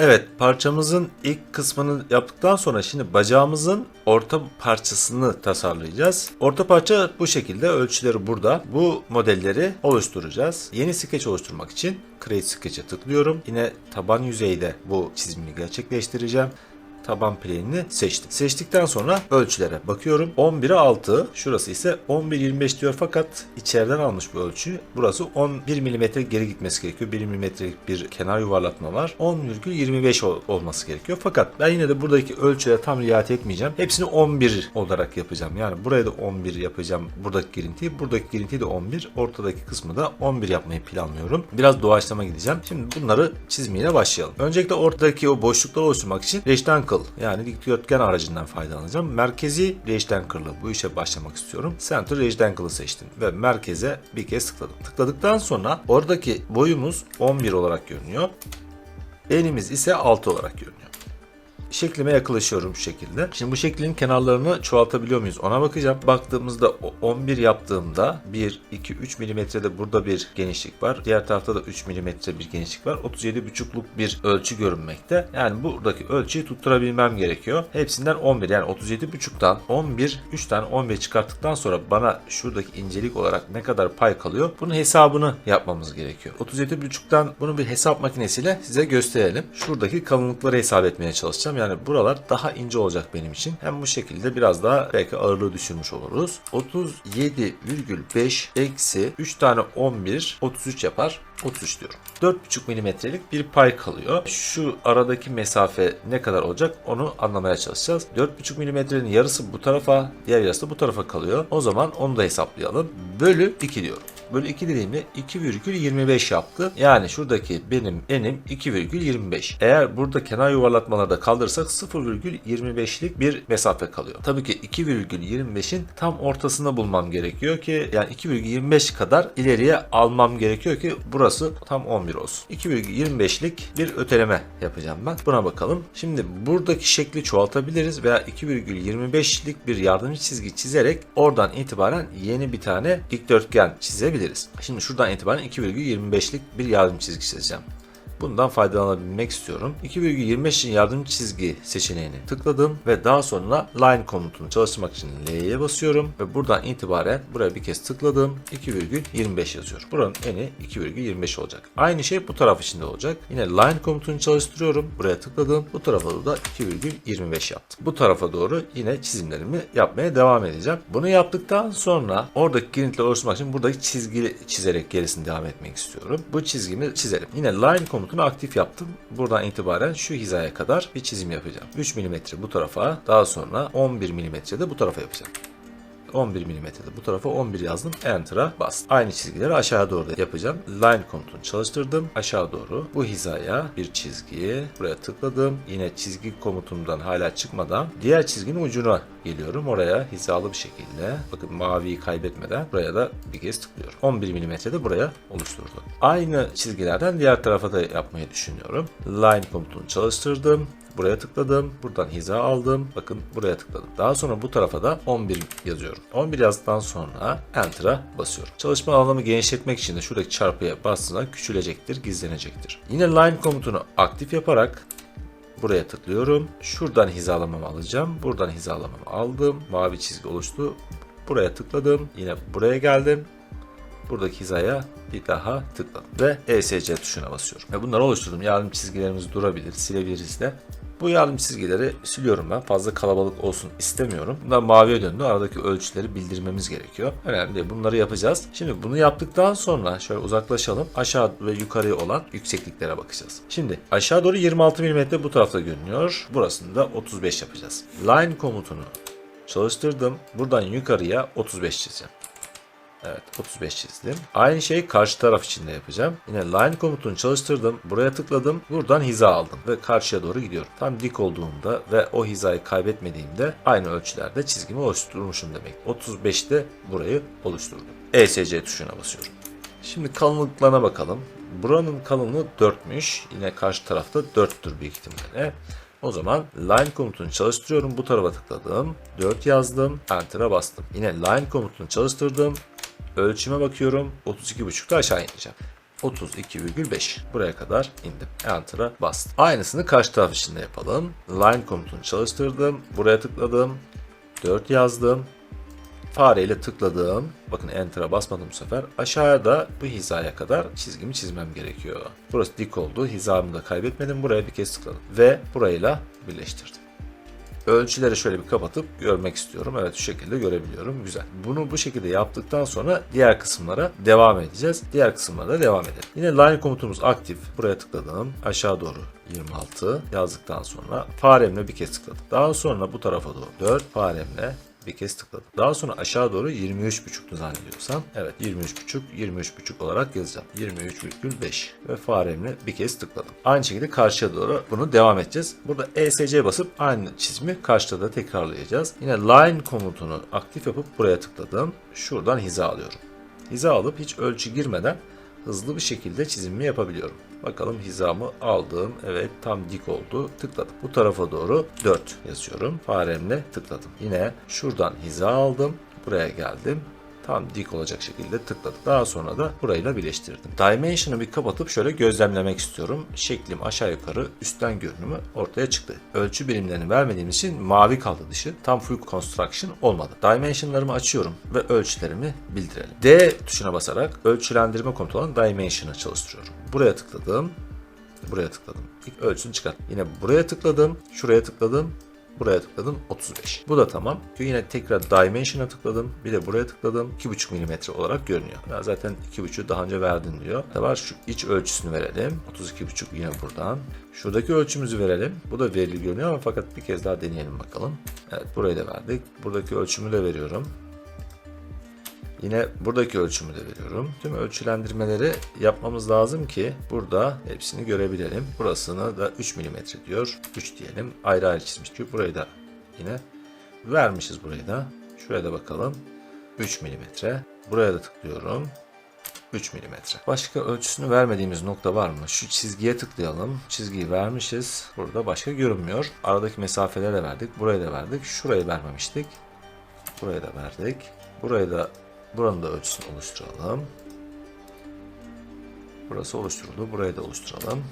Evet parçamızın ilk kısmını yaptıktan sonra şimdi bacağımızın orta parçasını tasarlayacağız. Orta parça bu şekilde ölçüleri burada. Bu modelleri oluşturacağız. Yeni skeç oluşturmak için Create Sketch'e tıklıyorum. Yine taban yüzeyde bu çizimini gerçekleştireceğim taban plane'ini seçtim. Seçtikten sonra ölçülere bakıyorum. 11'e 6. Şurası ise 11.25 diyor fakat içeriden almış bu ölçü. Burası 11 mm geri gitmesi gerekiyor. 1 mm'lik bir kenar yuvarlatma var. 10,25 ol- olması gerekiyor. Fakat ben yine de buradaki ölçülere tam riayet etmeyeceğim. Hepsini 11 olarak yapacağım. Yani buraya da 11 yapacağım. Buradaki girintiyi. Buradaki girintiyi de 11. Ortadaki kısmı da 11 yapmayı planlıyorum. Biraz doğaçlama gideceğim. Şimdi bunları çizmeye başlayalım. Öncelikle ortadaki o boşlukları oluşturmak için rectangle yani dikdörtgen aracından faydalanacağım. Merkezi rectangle'lı bu işe başlamak istiyorum. Center rectangle'ı seçtim ve merkeze bir kez tıkladım. Tıkladıktan sonra oradaki boyumuz 11 olarak görünüyor. Enimiz ise 6 olarak görünüyor şeklime yaklaşıyorum şu şekilde. Şimdi bu şeklin kenarlarını çoğaltabiliyor muyuz ona bakacağım. Baktığımızda o 11 yaptığımda 1, 2, 3 milimetrede burada bir genişlik var. Diğer tarafta da 3 milimetre bir genişlik var. 37,5'luk bir ölçü görünmekte. Yani buradaki ölçüyü tutturabilmem gerekiyor. Hepsinden 11 yani 37,5'tan 11, 3 tane 11 çıkarttıktan sonra bana şuradaki incelik olarak ne kadar pay kalıyor? Bunun hesabını yapmamız gerekiyor. 37,5'tan bunu bir hesap makinesiyle size gösterelim. Şuradaki kalınlıkları hesap etmeye çalışacağım. Yani buralar daha ince olacak benim için. Hem bu şekilde biraz daha belki ağırlığı düşürmüş oluruz. 37,5 eksi 3 tane 11 33 yapar. 33 diyorum. 4,5 milimetrelik bir pay kalıyor. Şu aradaki mesafe ne kadar olacak onu anlamaya çalışacağız. 4,5 milimetrenin yarısı bu tarafa, diğer yarısı da bu tarafa kalıyor. O zaman onu da hesaplayalım. Bölü 2 diyorum. Bölü 2 dediğimde 2,25 yaptı. Yani şuradaki benim enim 2,25. Eğer burada kenar yuvarlatmaları da kaldırırsak 0,25'lik bir mesafe kalıyor. Tabii ki 2,25'in tam ortasını bulmam gerekiyor ki yani 2,25 kadar ileriye almam gerekiyor ki burası tam 11 olsun. 2,25'lik bir öteleme yapacağım ben. Buna bakalım. Şimdi buradaki şekli çoğaltabiliriz veya 2,25'lik bir yardımcı çizgi çizerek oradan itibaren yeni bir tane dikdörtgen çizebiliriz. Şimdi şuradan itibaren 2,25'lik bir yardımcı çizgi çizeceğim. Bundan faydalanabilmek istiyorum. 2,25 için yardımcı çizgi seçeneğini tıkladım ve daha sonra line komutunu çalıştırmak için L'ye basıyorum ve buradan itibaren buraya bir kez tıkladım. 2,25 yazıyorum. Buranın eni 2,25 olacak. Aynı şey bu taraf için de olacak. Yine line komutunu çalıştırıyorum. Buraya tıkladım. Bu tarafa da 2,25 yaptım. Bu tarafa doğru yine çizimlerimi yapmaya devam edeceğim. Bunu yaptıktan sonra oradaki girintileri oluşturmak için buradaki çizgi çizerek gerisini devam etmek istiyorum. Bu çizgimi çizelim. Yine line komutunu aktif yaptım. Buradan itibaren şu hizaya kadar bir çizim yapacağım. 3 mm bu tarafa daha sonra 11 mm de bu tarafa yapacağım. 11 mm'de bu tarafa 11 yazdım. Enter'a bastım. Aynı çizgileri aşağı doğru yapacağım. Line komutunu çalıştırdım. Aşağı doğru bu hizaya bir çizgi. Buraya tıkladım. Yine çizgi komutumdan hala çıkmadan diğer çizginin ucuna geliyorum. Oraya hizalı bir şekilde bakın maviyi kaybetmeden buraya da bir kez tıklıyorum. 11 mm'de buraya oluşturdu. Aynı çizgilerden diğer tarafa da yapmayı düşünüyorum. Line komutunu çalıştırdım. Buraya tıkladım. Buradan hiza aldım. Bakın buraya tıkladım. Daha sonra bu tarafa da 11 yazıyorum. 11 yazdıktan sonra Enter'a basıyorum. Çalışma alanımı genişletmek için de şuradaki çarpıya bastığında küçülecektir, gizlenecektir. Yine line komutunu aktif yaparak Buraya tıklıyorum. Şuradan hizalamamı alacağım. Buradan hizalamamı aldım. Mavi çizgi oluştu. Buraya tıkladım. Yine buraya geldim. Buradaki hizaya bir daha tıkladım. Ve ESC tuşuna basıyorum. Ve bunları oluşturdum. Yardım çizgilerimiz durabilir. Silebiliriz de. Bu yardım çizgileri siliyorum ben. Fazla kalabalık olsun istemiyorum. Bunlar maviye döndü. Aradaki ölçüleri bildirmemiz gerekiyor. Önemli değil. Bunları yapacağız. Şimdi bunu yaptıktan sonra şöyle uzaklaşalım. Aşağı ve yukarıya olan yüksekliklere bakacağız. Şimdi aşağı doğru 26 mm bu tarafta görünüyor. Burasını da 35 yapacağız. Line komutunu çalıştırdım. Buradan yukarıya 35 çizeceğim. Evet 35 çizdim. Aynı şeyi karşı taraf için de yapacağım. Yine line komutunu çalıştırdım. Buraya tıkladım. Buradan hiza aldım ve karşıya doğru gidiyorum. Tam dik olduğumda ve o hizayı kaybetmediğimde aynı ölçülerde çizgimi oluşturmuşum demek. 35'te burayı oluşturdum. ESC tuşuna basıyorum. Şimdi kalınlıklarına bakalım. Buranın kalınlığı 4'müş. Yine karşı tarafta 4'tür büyük ihtimalle. O zaman line komutunu çalıştırıyorum. Bu tarafa tıkladım. 4 yazdım. Enter'a bastım. Yine line komutunu çalıştırdım. Ölçüme bakıyorum. 32.5'da aşağı ineceğim. 32,5. Buraya kadar indim. Enter'a bastım. Aynısını karşı taraf için de yapalım. Line komutunu çalıştırdım. Buraya tıkladım. 4 yazdım. Fareyle tıkladım. Bakın Enter'a basmadım bu sefer. Aşağıda bu hizaya kadar çizgimi çizmem gerekiyor. Burası dik oldu. Hizamı da kaybetmedim. Buraya bir kez tıkladım. Ve burayla birleştirdim. Ölçüleri şöyle bir kapatıp görmek istiyorum. Evet şu şekilde görebiliyorum. Güzel. Bunu bu şekilde yaptıktan sonra diğer kısımlara devam edeceğiz. Diğer kısımlara da devam edelim. Yine line komutumuz aktif. Buraya tıkladım. Aşağı doğru 26 yazdıktan sonra faremle bir kez tıkladım. Daha sonra bu tarafa doğru 4 faremle bir kez tıkladım. Daha sonra aşağı doğru 23.5'tu zannediyorsam. Evet 23.5 23.5 olarak yazacağım. 23,5 ve faremle bir kez tıkladım. Aynı şekilde karşıya doğru bunu devam edeceğiz. Burada ESC basıp aynı çizimi karşıda da tekrarlayacağız. Yine line komutunu aktif yapıp buraya tıkladım. Şuradan hiza alıyorum. Hiza alıp hiç ölçü girmeden hızlı bir şekilde çizimimi yapabiliyorum. Bakalım hizamı aldım. Evet tam dik oldu. Tıkladım. Bu tarafa doğru 4 yazıyorum. Faremle tıkladım. Yine şuradan hiza aldım. Buraya geldim. Tam dik olacak şekilde tıkladım. Daha sonra da burayla birleştirdim. Dimension'ı bir kapatıp şöyle gözlemlemek istiyorum. Şeklim aşağı yukarı üstten görünümü ortaya çıktı. Ölçü birimlerini vermediğim için mavi kaldı dışı. Tam full construction olmadı. Dimension'larımı açıyorum ve ölçülerimi bildirelim. D tuşuna basarak ölçülendirme komutu olan Dimension'ı çalıştırıyorum. Buraya tıkladım. Buraya tıkladım. İlk ölçünü çıkart. Yine buraya tıkladım. Şuraya tıkladım. Buraya tıkladım 35. Bu da tamam. Yine tekrar Dimension'a tıkladım. Bir de buraya tıkladım. 2,5 mm olarak görünüyor. Ya zaten 2,5'ü daha önce verdin diyor. Da var şu iç ölçüsünü verelim. 32,5 yine buradan. Şuradaki ölçümüzü verelim. Bu da verili görünüyor ama fakat bir kez daha deneyelim bakalım. Evet burayı da verdik. Buradaki ölçümü de veriyorum. Yine buradaki ölçümü de veriyorum. Tüm ölçülendirmeleri yapmamız lazım ki burada hepsini görebilelim. Burasını da 3 mm diyor. 3 diyelim. Ayrı ayrı çizmiş diyor. Burayı da yine vermişiz burayı da. Şuraya da bakalım. 3 mm. Buraya da tıklıyorum. 3 mm. Başka ölçüsünü vermediğimiz nokta var mı? Şu çizgiye tıklayalım. Çizgiyi vermişiz. Burada başka görünmüyor. Aradaki mesafeleri de verdik. Burayı da verdik. Şurayı vermemiştik. Burayı da verdik. Burayı da buranın da ölçüsünü oluşturalım. Burası oluşturuldu. Burayı da oluşturalım.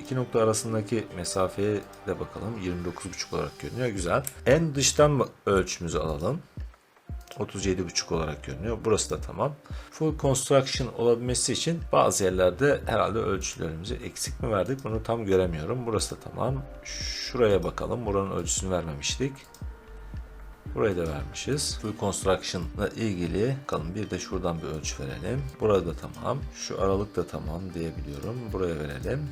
İki nokta arasındaki mesafeye de bakalım. 29,5 olarak görünüyor. Güzel. En dıştan ölçümüzü alalım. 37,5 olarak görünüyor. Burası da tamam. Full construction olabilmesi için bazı yerlerde herhalde ölçülerimizi eksik mi verdik? Bunu tam göremiyorum. Burası da tamam. Şuraya bakalım. Buranın ölçüsünü vermemiştik. Burayı da vermişiz. Full Construction ilgili bakalım bir de şuradan bir ölçü verelim. Burada tamam. Şu aralık da tamam diyebiliyorum. Buraya verelim.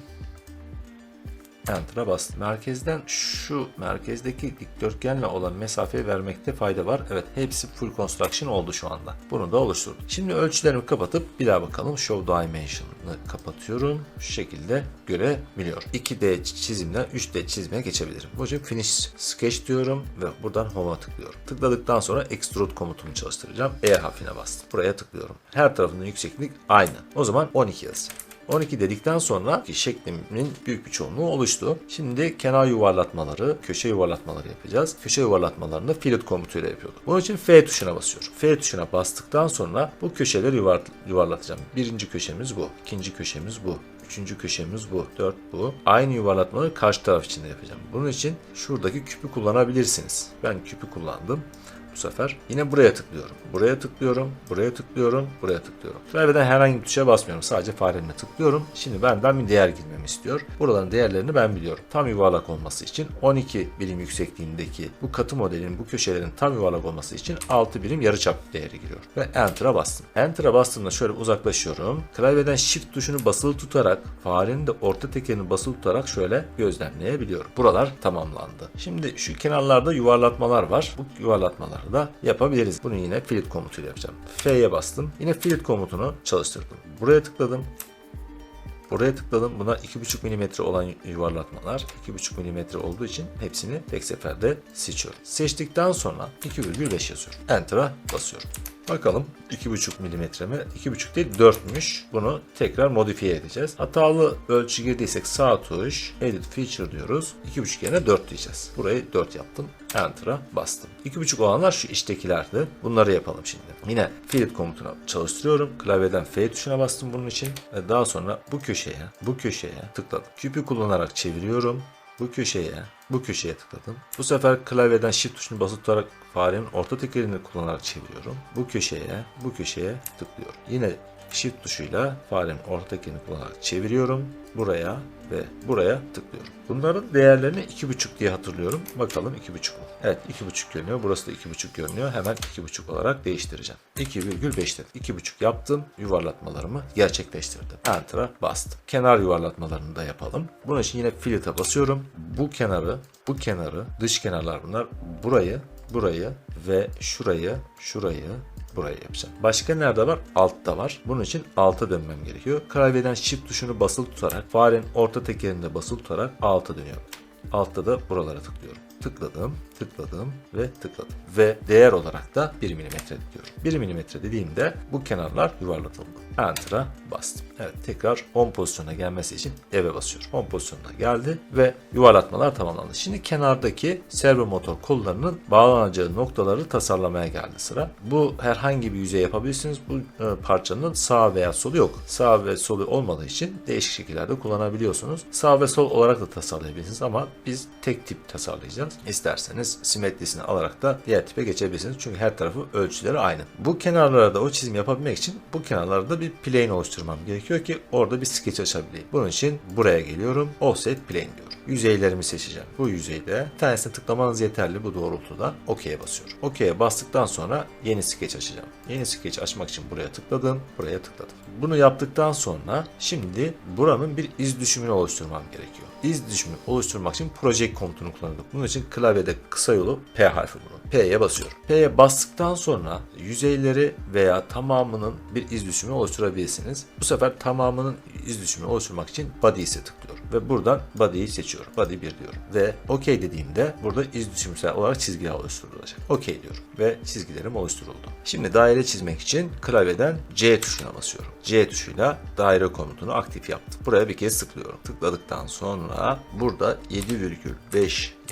Enter'a bastım. Merkezden şu merkezdeki dikdörtgenle olan mesafeyi vermekte fayda var. Evet hepsi full construction oldu şu anda. Bunu da oluşturdum. Şimdi ölçülerimi kapatıp bir daha bakalım. Show Dimension'ı kapatıyorum. Şu şekilde görebiliyorum. 2D çizimden 3D çizime geçebilirim. Böylece Finish Sketch diyorum ve buradan Home'a tıklıyorum. Tıkladıktan sonra Extrude komutunu çalıştıracağım. E harfine bastım. Buraya tıklıyorum. Her tarafının yükseklik aynı. O zaman 12 yazacağım. 12 dedikten sonra şeklimin büyük bir çoğunluğu oluştu. Şimdi kenar yuvarlatmaları, köşe yuvarlatmaları yapacağız. Köşe yuvarlatmalarını fillet komutuyla yapıyorduk. Bunun için F tuşuna basıyorum. F tuşuna bastıktan sonra bu köşeleri yuvar, yuvarlatacağım. Birinci köşemiz bu. ikinci köşemiz bu. Üçüncü köşemiz bu. 4 bu. Aynı yuvarlatmaları karşı taraf için de yapacağım. Bunun için şuradaki küpü kullanabilirsiniz. Ben küpü kullandım bu sefer. Yine buraya tıklıyorum. Buraya tıklıyorum. Buraya tıklıyorum. Buraya tıklıyorum. Klavyeden herhangi bir tuşa basmıyorum. Sadece faremle tıklıyorum. Şimdi benden bir değer girmemi istiyor. Buraların değerlerini ben biliyorum. Tam yuvarlak olması için 12 birim yüksekliğindeki bu katı modelin bu köşelerin tam yuvarlak olması için 6 birim yarıçap değeri giriyor. Ve Enter'a bastım. Enter'a bastığımda şöyle uzaklaşıyorum. Klavyeden Shift tuşunu basılı tutarak farenin de orta tekerini basılı tutarak şöyle gözlemleyebiliyorum. Buralar tamamlandı. Şimdi şu kenarlarda yuvarlatmalar var. Bu yuvarlatmalar da yapabiliriz. Bunu yine fillet komutuyla yapacağım. F'ye bastım. Yine fillet komutunu çalıştırdım. Buraya tıkladım. Buraya tıkladım. Buna 2,5 mm olan yuvarlatmalar 2,5 mm olduğu için hepsini tek seferde seçiyorum. Seçtikten sonra 2,5 yazıyorum. Enter'a basıyorum. Bakalım 2,5 milimetre mi? 2,5 değil 4'müş. Bunu tekrar modifiye edeceğiz. Hatalı ölçü girdiysek sağ tuş edit feature diyoruz. 2,5 yerine 4 diyeceğiz. Burayı 4 yaptım. Enter'a bastım. 2,5 olanlar şu iştekilerdi. Bunları yapalım şimdi. Yine fillet komutuna çalıştırıyorum. Klavyeden F tuşuna bastım bunun için. Ve daha sonra bu köşeye, bu köşeye tıkladım. Küpü kullanarak çeviriyorum. Bu köşeye, bu köşeye tıkladım. Bu sefer klavyeden Shift tuşunu basılı tutarak farenin orta tekerini kullanarak çeviriyorum. Bu köşeye, bu köşeye tıklıyorum. Yine Shift tuşuyla farenin orta tekerini kullanarak çeviriyorum. Buraya ve buraya tıklıyorum. Bunların değerlerini 2.5 diye hatırlıyorum. Bakalım 2.5 mu? Evet 2.5 görünüyor. Burası da 2.5 görünüyor. Hemen 2.5 olarak değiştireceğim. 2,5 dedim. 2.5 yaptım. Yuvarlatmalarımı gerçekleştirdim. Enter'a bastım. Kenar yuvarlatmalarını da yapalım. Bunun için yine fillet'e basıyorum. Bu kenarı, bu kenarı, dış kenarlar bunlar. Burayı, burayı ve şurayı, şurayı, burayı yapacağım. Başka nerede var? Altta var. Bunun için alta dönmem gerekiyor. Klavyeden shift tuşunu basılı tutarak farenin orta tekerinde basılı tutarak alta dönüyorum. Altta da buralara tıklıyorum. Tıkladım, tıkladım ve tıkladım. Ve değer olarak da 1 mm diyorum. 1 mm dediğimde bu kenarlar yuvarlatıldı. Enter'a bastım. Evet tekrar 10 pozisyona gelmesi için eve basıyorum. 10 pozisyonuna geldi ve yuvarlatmalar tamamlandı. Şimdi kenardaki servo motor kollarının bağlanacağı noktaları tasarlamaya geldi sıra. Bu herhangi bir yüzey yapabilirsiniz. Bu e, parçanın sağ veya solu yok. Sağ ve solu olmadığı için değişik şekillerde kullanabiliyorsunuz. Sağ ve sol olarak da tasarlayabilirsiniz ama biz tek tip tasarlayacağız. İsterseniz simetrisini alarak da diğer tipe geçebilirsiniz. Çünkü her tarafı ölçüleri aynı. Bu kenarlara da o çizim yapabilmek için bu kenarlarda bir plane oluşturmam gerekiyor ki orada bir sketch açabileyim. Bunun için buraya geliyorum. Offset plane diyorum. Yüzeylerimi seçeceğim. Bu yüzeyde bir tanesine tıklamanız yeterli bu doğrultuda. OK'ye basıyorum. OK'ye bastıktan sonra yeni sketch açacağım. Yeni sketch açmak için buraya tıkladım. Buraya tıkladım. Bunu yaptıktan sonra şimdi buranın bir iz düşümünü oluşturmam gerekiyor. İz düşümünü oluşturmak için project komutunu kullanıyorduk. Bunun için klavyede kısa yolu P harfi bunun. P'ye basıyorum. P'ye bastıktan sonra yüzeyleri veya tamamının bir iz düşümü oluşturabilirsiniz. Bu sefer tamamının iz düşümü oluşturmak için body's'e tıklıyorum. Ve buradan body'yi seçiyorum. Body 1 diyorum. Ve OK dediğimde burada iz düşümsel olarak çizgiler oluşturulacak. OK diyorum. Ve çizgilerim oluşturuldu. Şimdi daire çizmek için klavyeden C tuşuna basıyorum. C tuşuyla daire komutunu aktif yaptım. Buraya bir kez tıklıyorum. Tıkladıktan sonra burada 7,5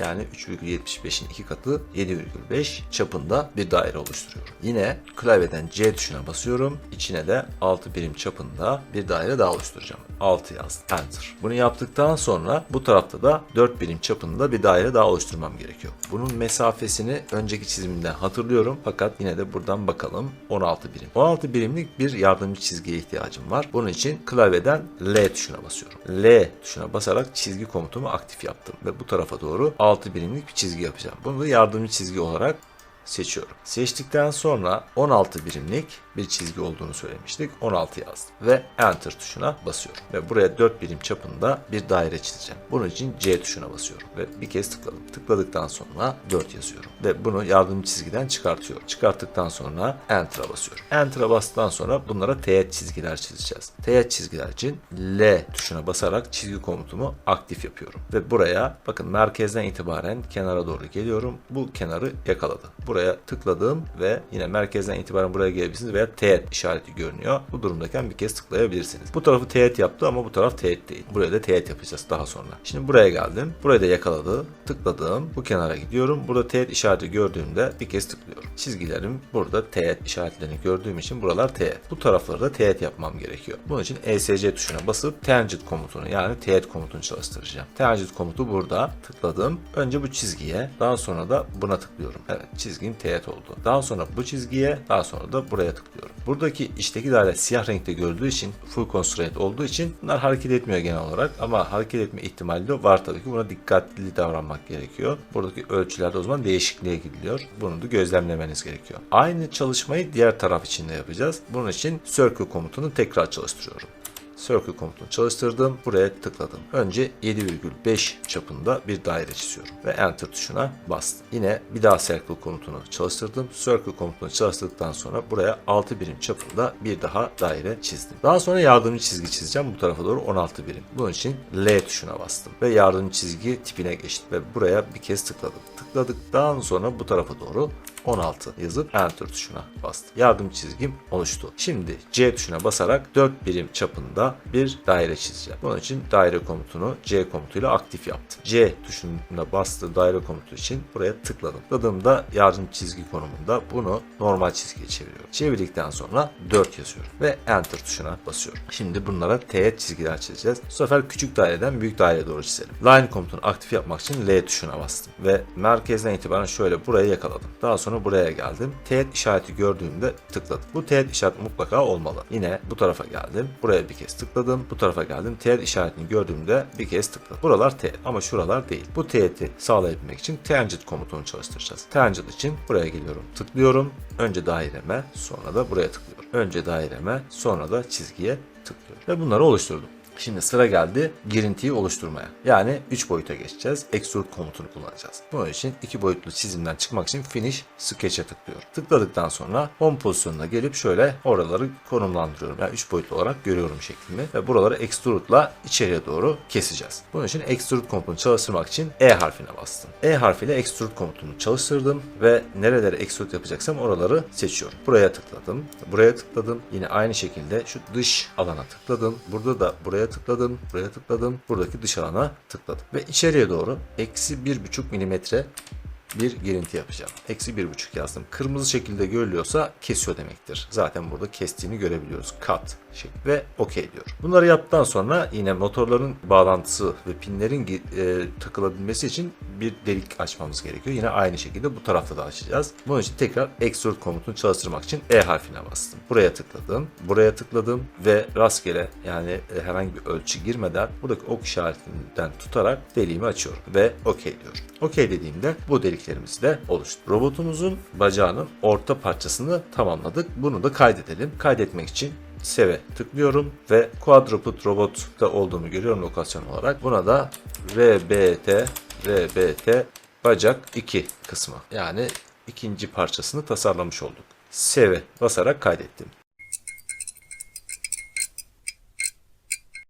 yani 3,75'in iki katı 7,5 çapında bir daire oluşturuyorum. Yine klavyeden C tuşuna basıyorum. İçine de 6 birim çapında bir daire daha oluşturacağım. 6 yazdım. Enter. Bunu yaptıktan sonra bu tarafta da 4 birim çapında bir daire daha oluşturmam gerekiyor. Bunun mesafesini önceki çizimimden hatırlıyorum fakat yine de buradan bakalım. 16 birim. 16 birimlik bir yardımcı çizgiye ihtiyacım var. Bunun için klavyeden L tuşuna basıyorum. L tuşuna basarak çizgi komutumu aktif yaptım ve bu tarafa doğru 6 birimlik bir çizgi yapacağım. Bunu da yardımcı çizgi olarak seçiyorum. Seçtikten sonra 16 birimlik bir çizgi olduğunu söylemiştik. 16 yazdım ve Enter tuşuna basıyorum. Ve buraya 4 birim çapında bir daire çizeceğim. Bunun için C tuşuna basıyorum ve bir kez tıkladım. Tıkladıktan sonra 4 yazıyorum. Ve bunu yardımcı çizgiden çıkartıyorum. Çıkarttıktan sonra Enter'a basıyorum. Enter'a bastıktan sonra bunlara teğet çizgiler çizeceğiz. Teğet çizgiler için L tuşuna basarak çizgi komutumu aktif yapıyorum. Ve buraya bakın merkezden itibaren kenara doğru geliyorum. Bu kenarı yakaladı. Buraya tıkladım ve yine merkezden itibaren buraya gelebilirsiniz veya teğet işareti görünüyor. Bu durumdayken bir kez tıklayabilirsiniz. Bu tarafı teğet yaptı ama bu taraf teğet değil. Buraya da teğet yapacağız daha sonra. Şimdi buraya geldim. Burayı da yakaladı. Tıkladım. Bu kenara gidiyorum. Burada teğet işareti gördüğümde bir kez tıklıyorum. Çizgilerim burada teğet işaretlerini gördüğüm için buralar teğet. Bu tarafları da teğet yapmam gerekiyor. Bunun için ESC tuşuna basıp tangent komutunu yani teğet komutunu çalıştıracağım. Tangent komutu burada. Tıkladım. Önce bu çizgiye daha sonra da buna tıklıyorum. Evet çizgim teğet oldu. Daha sonra bu çizgiye daha sonra da buraya tıklıyorum. Buradaki içteki daire siyah renkte gördüğü için full constraint olduğu için bunlar hareket etmiyor genel olarak ama hareket etme ihtimali de var tabii ki. Buna dikkatli davranmak gerekiyor. Buradaki ölçülerde o zaman değişikliğe gidiliyor. Bunu da gözlemlemeniz gerekiyor. Aynı çalışmayı diğer taraf için de yapacağız. Bunun için circle komutunu tekrar çalıştırıyorum. Circle komutunu çalıştırdım. Buraya tıkladım. Önce 7,5 çapında bir daire çiziyorum. Ve Enter tuşuna bastım. Yine bir daha Circle komutunu çalıştırdım. Circle komutunu çalıştırdıktan sonra buraya 6 birim çapında bir daha daire çizdim. Daha sonra yardımcı çizgi çizeceğim. Bu tarafa doğru 16 birim. Bunun için L tuşuna bastım. Ve yardımcı çizgi tipine geçtim. Ve buraya bir kez tıkladım. Tıkladıktan sonra bu tarafa doğru 16 yazıp Enter tuşuna bastım. Yardım çizgim oluştu. Şimdi C tuşuna basarak 4 birim çapında bir daire çizeceğim. Bunun için daire komutunu C komutuyla aktif yaptım. C tuşuna bastığı daire komutu için buraya tıkladım. Tıkladığımda yardım çizgi konumunda bunu normal çizgiye çeviriyorum. Çevirdikten sonra 4 yazıyorum ve Enter tuşuna basıyorum. Şimdi bunlara teğet çizgiler çizeceğiz. Bu sefer küçük daireden büyük daireye doğru çizelim. Line komutunu aktif yapmak için L tuşuna bastım ve merkezden itibaren şöyle buraya yakaladım. Daha sonra buraya geldim. Teğet işareti gördüğümde tıkladım. Bu teğet işareti mutlaka olmalı. Yine bu tarafa geldim. Buraya bir kez tıkladım. Bu tarafa geldim. Teğet işaretini gördüğümde bir kez tıkladım. Buralar teğet ama şuralar değil. Bu teğeti sağlayabilmek için tangent komutunu çalıştıracağız. Tangent için buraya geliyorum. Tıklıyorum. Önce daireme sonra da buraya tıklıyorum. Önce daireme sonra da çizgiye tıklıyorum. Ve bunları oluşturdum. Şimdi sıra geldi girintiyi oluşturmaya. Yani 3 boyuta geçeceğiz. Extrude komutunu kullanacağız. Bunun için 2 boyutlu çizimden çıkmak için Finish Sketch'e tıklıyorum. Tıkladıktan sonra Home pozisyonuna gelip şöyle oraları konumlandırıyorum. Yani 3 boyutlu olarak görüyorum şeklimi. Ve buraları Extrude'la içeriye doğru keseceğiz. Bunun için Extrude komutunu çalıştırmak için E harfine bastım. E harfiyle Extrude komutunu çalıştırdım ve nerelere Extrude yapacaksam oraları seçiyorum. Buraya tıkladım. Buraya tıkladım. Yine aynı şekilde şu dış alana tıkladım. Burada da buraya tıkladım. Buraya tıkladım. Buradaki dış alana tıkladım. Ve içeriye doğru eksi 1,5 milimetre bir girinti yapacağım. Eksi 1,5 yazdım. Kırmızı şekilde görülüyorsa kesiyor demektir. Zaten burada kestiğini görebiliyoruz. Cut şekli ve OK diyor. Bunları yaptıktan sonra yine motorların bağlantısı ve pinlerin e, takılabilmesi için bir delik açmamız gerekiyor. Yine aynı şekilde bu tarafta da açacağız. Bunun için tekrar extrude komutunu çalıştırmak için E harfine bastım. Buraya tıkladım. Buraya tıkladım ve rastgele yani e, herhangi bir ölçü girmeden buradaki ok işaretinden tutarak deliğimi açıyorum ve OK diyorum. OK dediğimde bu deliklerimiz de oluştu. Robotumuzun bacağının orta parçasını tamamladık. Bunu da kaydedelim. Kaydetmek için Save tıklıyorum ve quadruped robotta olduğumu görüyorum lokasyon olarak. Buna da RBT RBT bacak 2 kısmı yani ikinci parçasını tasarlamış olduk. Save basarak kaydettim.